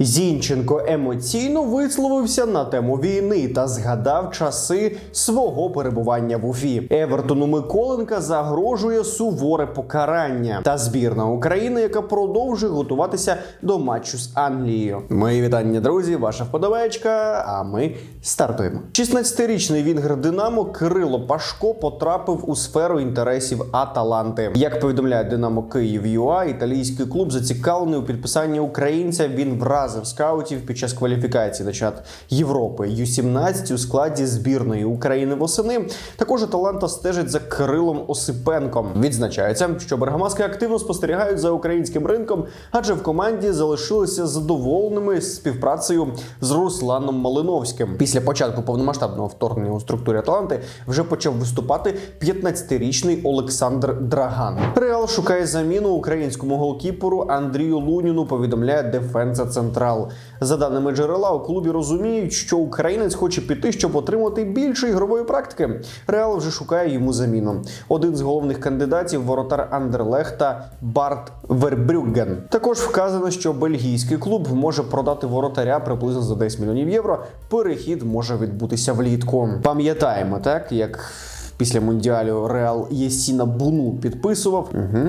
Зінченко емоційно висловився на тему війни та згадав часи свого перебування в Уфі. Евертону Миколенка загрожує суворе покарання та збірна України, яка продовжує готуватися до матчу з Англією. Мої вітання, друзі, ваша вподобайка. А ми стартуємо. 16-річний вінгер Динамо Кирило Пашко потрапив у сферу інтересів Аталанти. Як повідомляє Динамо Київ ЮА, італійський клуб зацікавлений у підписанні українця. Він вразив скаутів під час кваліфікації на чат Європи Ю-17 у складі збірної України восени. Також Аталанта стежить за Кирилом Осипенком. Відзначається, що Бергамаски активно спостерігають за українським ринком, адже в команді залишилися задоволеними співпрацею з Русланом Малиновським. Після початку повномасштабного вторгнення у структурі Аталанти вже почав виступати 15-річний Олександр Драган. Реал шукає заміну українському голкіперу Андрію Луніну. Повідомляє Дефенса Централ. За даними джерела, у клубі розуміють, що українець хоче піти, щоб отримати більше ігрової практики. Реал вже шукає йому заміну. Один з головних кандидатів воротар Андерлехта Барт Вербрюгген. Також вказано, що бельгійський клуб може продати воротаря приблизно за 10 мільйонів євро. Перехід може відбутися влітку. Пам'ятаємо, так як. Після мундіалю Реал Єсіна Буну підписував. Угу,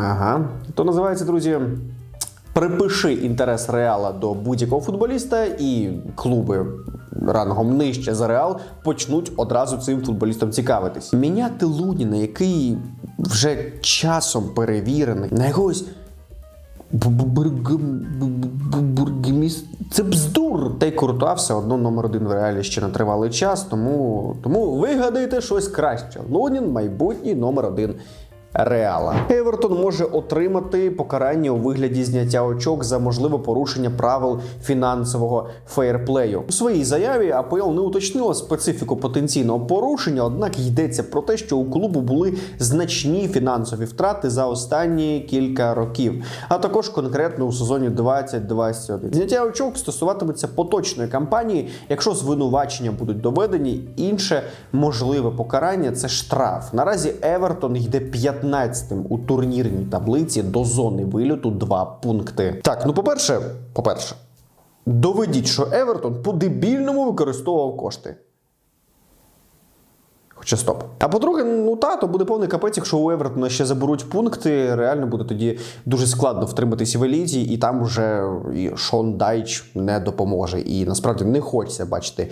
ага. То називається, друзі, Припиши інтерес Реала до будь-якого футболіста, і клуби рангом нижче за Реал почнуть одразу цим футболістом цікавитись. Міняти Луніна, який вже часом перевірений, на якогось. Це бздур. Та й Куртуа все одно номер один в реалі ще на тривалий час, тому, тому вигадайте щось краще. Лунін майбутній номер один. Реала Евертон може отримати покарання у вигляді зняття очок за можливе порушення правил фінансового фейерплею. У своїй заяві АПЛ не уточнила специфіку потенційного порушення однак йдеться про те, що у клубу були значні фінансові втрати за останні кілька років, а також конкретно у сезоні 2021. Зняття очок стосуватиметься поточної кампанії. Якщо звинувачення будуть доведені, інше можливе покарання це штраф. Наразі Евертон йде 5 15-тим у турнірній таблиці до зони вильоту 2 пункти. Так, ну по-перше, по-перше, доведіть, що Евертон по-дебільному використовував кошти. Хоча стоп. А по-друге, ну та, то буде повний капець, якщо у Евертона ще заберуть пункти, реально буде тоді дуже складно втриматися в еліті, і там вже і Шон Дайч не допоможе. І насправді не хочеться бачити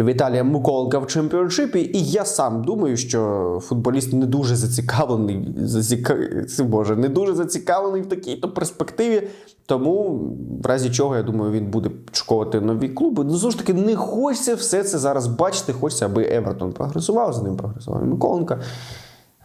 Віталія Миколенка в чемпіоншипі. І я сам думаю, що футболіст не дуже зацікавлений, заціка... Боже, не дуже зацікавлений в такій-то перспективі. Тому, в разі чого, я думаю, він буде шукувати нові клуби. Ну, знову ж таки, не хочеться все це зараз бачити. Хочеться, аби Евертон прогресував, за ним прогресував Миколенка.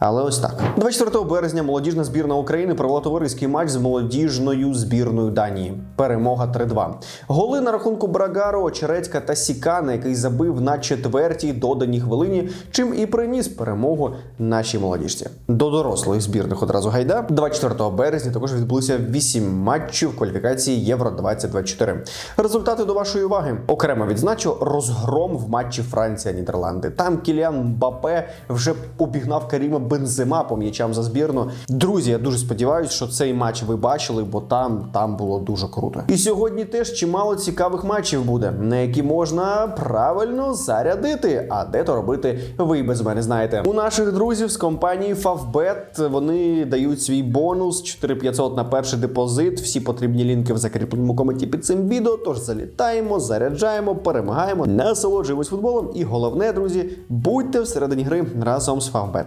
Але ось так. 24 березня молодіжна збірна України провела товариський матч з молодіжною збірною Данії. Перемога 3-2. Голи на рахунку Брагаро, Очерецька та Сікана, який забив на четвертій доданій хвилині, чим і приніс перемогу нашій молодіжці. До дорослих збірних одразу гайда. 24 березня також відбулося 8 матчів кваліфікації Євро 2024. Результати до вашої уваги. Окремо відзначу розгром в матчі Франція-Нідерланди. Там Кіліан Мбапе вже обігнав Каріма Бензема по м'ячам за збірну. Друзі, я дуже сподіваюся, що цей матч ви бачили, бо там, там було дуже круто. І сьогодні теж чимало цікавих матчів буде, на які можна правильно зарядити. А де то робити, ви без мене знаєте. У наших друзів з компанії Favbet вони дають свій бонус 4500 на перший депозит. Всі потрібні лінки в закріпленому коменті під цим відео. Тож залітаємо, заряджаємо, перемагаємо, насолоджуємось футболом. І головне, друзі, будьте всередині гри разом з Favbet.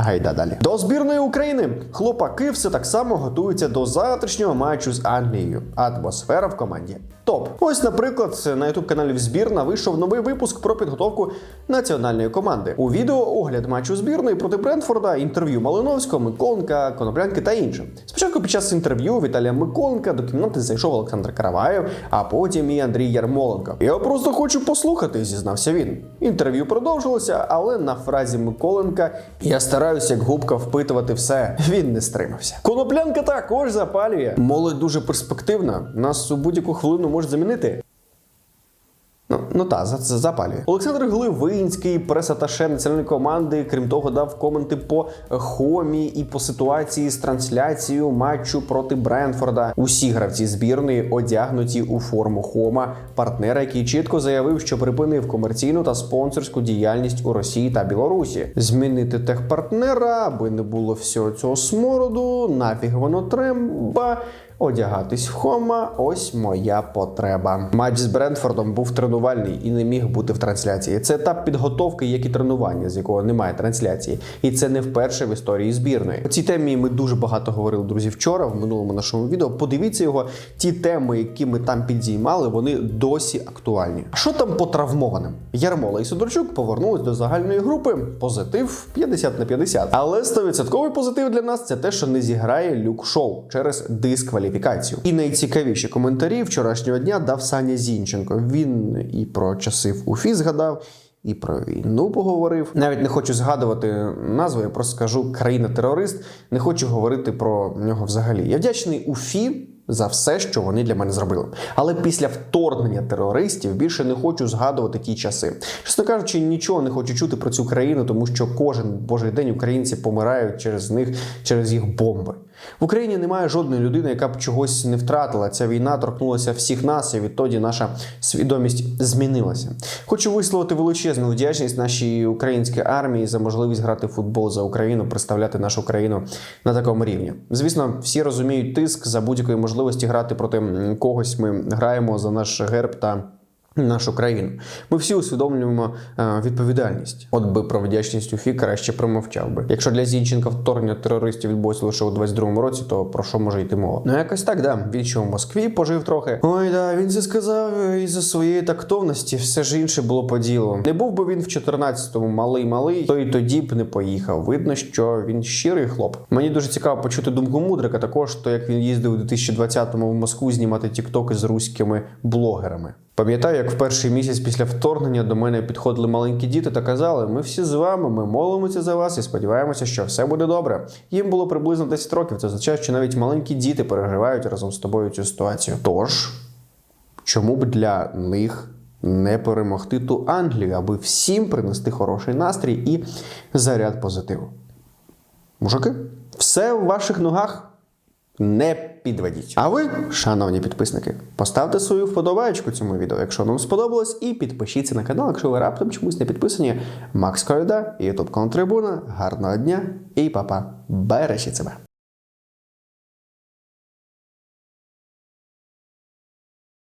Гайда далі. До збірної України хлопаки все так само готуються до завтрашнього матчу з Англією. Атмосфера в команді топ. Ось, наприклад, на ютуб каналі Збірна вийшов новий випуск про підготовку національної команди. У відео огляд матчу збірної проти Брентфорда, інтерв'ю Малиновського, Миколенка, Коноплянки та інше. Спочатку під час інтерв'ю Віталія Миколенка до кімнати зайшов Олександр Караваєв, а потім і Андрій Ярмоленко. Я просто хочу послухати, зізнався він. Інтерв'ю продовжилося, але на фразі Миколенка я стараюся як губка впитувати все. Він не стримався. Коноплянка також запалює. Молодь дуже перспективна. Нас у будь-яку хвилину може замінити. Ну, ну та за за- запалює. Олександр Гливинський, прес-аташе національної команди, крім того, дав коменти по хомі і по ситуації з трансляцією матчу проти Бренфорда. Усі гравці збірної одягнуті у форму хома, партнера, який чітко заявив, що припинив комерційну та спонсорську діяльність у Росії та Білорусі. Змінити техпартнера, аби не було всього цього смороду. Нафіг воно треба. Одягатись в хома, ось моя потреба. Матч з Брентфордом був тренувальний і не міг бути в трансляції. Це етап підготовки, як і тренування, з якого немає трансляції, і це не вперше в історії збірної. У цій темі ми дуже багато говорили, друзі, вчора в минулому нашому відео. Подивіться його. Ті теми, які ми там підіймали, вони досі актуальні. А що там по травмованим? Ярмола і Сидорчук повернулись до загальної групи. Позитив 50 на 50. Але 100% позитив для нас це те, що не зіграє люк шоу через дискваліфікацію. І найцікавіші коментарі вчорашнього дня дав Саня Зінченко. Він і про часи в Уфі згадав. І про війну поговорив. Навіть не хочу згадувати назву, я просто скажу країна-терорист. Не хочу говорити про нього взагалі. Я вдячний Уфі за все, що вони для мене зробили. Але після вторгнення терористів більше не хочу згадувати ті часи. Чесно кажучи, нічого не хочу чути про цю країну, тому що кожен божий день українці помирають через них, через їх бомби. В Україні немає жодної людини, яка б чогось не втратила. Ця війна торкнулася всіх нас, і відтоді наша свідомість змінилася. Хочу висловити величезну вдячність нашій українській армії за можливість грати в футбол за Україну, представляти нашу країну на такому рівні. Звісно, всі розуміють тиск за будь-якої можливості грати проти когось. Ми граємо за наш герб та. Нашу країну. Ми всі усвідомлюємо е, відповідальність. От би про вдячність УФІ краще промовчав би. Якщо для Зінченка вторгнення терористів відбулося лише у 22-му році, то про що може йти мова? Ну якось так, да. Він ще в Москві пожив трохи. Ой, да, він це сказав із-за своєї тактовності, все ж інше було по ділу. Не був би він в 14-му малий малий, то й тоді б не поїхав. Видно, що він щирий хлоп. Мені дуже цікаво почути думку мудрика, також то як він їздив у 2020-му в Москву знімати тіктоки з руськими блогерами. Пам'ятаю, як в перший місяць після вторгнення до мене підходили маленькі діти та казали: ми всі з вами, ми молимося за вас і сподіваємося, що все буде добре. Їм було приблизно 10 років. Це означає, що навіть маленькі діти переживають разом з тобою цю ситуацію. Тож, чому б для них не перемогти ту Англію, аби всім принести хороший настрій і заряд позитиву? Мужики, все в ваших ногах. Не підведіть. А ви, шановні підписники, поставте свою вподобайку цьому відео, якщо вам сподобалось, і підпишіться на канал, якщо ви раптом чомусь не підписані. Макс Коляда, Ютуб Контрибуна. Гарного дня і па-па. Бережіть себе.